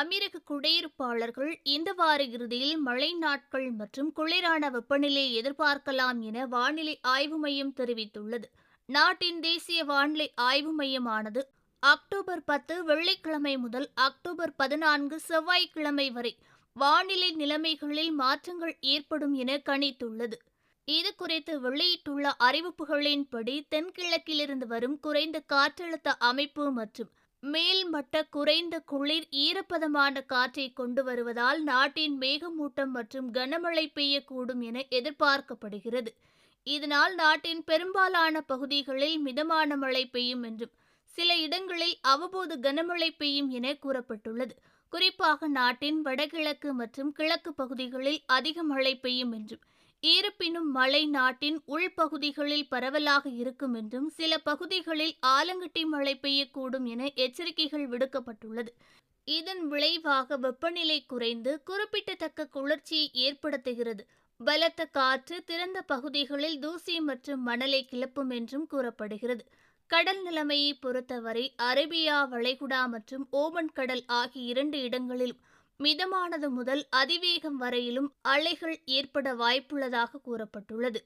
அமெரிக்க குடியிருப்பாளர்கள் இந்த வார இறுதியில் மழை நாட்கள் மற்றும் குளிரான வெப்பநிலையை எதிர்பார்க்கலாம் என வானிலை ஆய்வு மையம் தெரிவித்துள்ளது. நாட்டின் தேசிய வானிலை ஆய்வு மையமானது அக்டோபர் பத்து வெள்ளிக்கிழமை முதல் அக்டோபர் பதினான்கு செவ்வாய்க்கிழமை வரை வானிலை நிலைமைகளில் மாற்றங்கள் ஏற்படும் என கணித்துள்ளது. இது குறித்து வெளியிட்டுள்ள அறிவிப்புகளின்படி தென்கிழக்கிலிருந்து வரும் குறைந்த காற்றழுத்த அமைப்பு மற்றும் மேல்மட்ட குறைந்த குளிர் ஈரப்பதமான காற்றை கொண்டு வருவதால் நாட்டின் மேகமூட்டம் மற்றும் கனமழை பெய்யக்கூடும் என எதிர்பார்க்கப்படுகிறது. இதனால் நாட்டின் பெரும்பாலான பகுதிகளில் மிதமான மழை பெய்யும் என்றும் சில இடங்களில் அவ்வப்போது கனமழை பெய்யும் என கூறப்பட்டுள்ளது. குறிப்பாக நாட்டின் வடகிழக்கு மற்றும் கிழக்கு பகுதிகளில் அதிக மழை பெய்யும் என்றும் இருப்பினும் மழை நாட்டின் உள்பகுதிகளில் பரவலாக இருக்கும் என்றும் சில பகுதிகளில் ஆலங்கட்டி மழை பெய்யக்கூடும் என எச்சரிக்கைகள் விடுக்கப்பட்டுள்ளது. இதன் விளைவாக வெப்பநிலை குறைந்து குறிப்பிடத்தக்க குளிர்ச்சியை ஏற்படுத்துகிறது. பலத்த காற்று திறந்த பகுதிகளில் தூசி மற்றும் மணலை கிளப்பும் என்றும் கூறப்படுகிறது. கடல் நிலைமையை பொறுத்தவரை அரேபியா வளைகுடா மற்றும் ஓமன் கடல் ஆகிய இரண்டு இடங்களிலும் மிதமானது முதல் அதிவேகம் வரையிலும் அலைகள் ஏற்பட வாய்ப்புள்ளதாக கூறப்பட்டுள்ளது.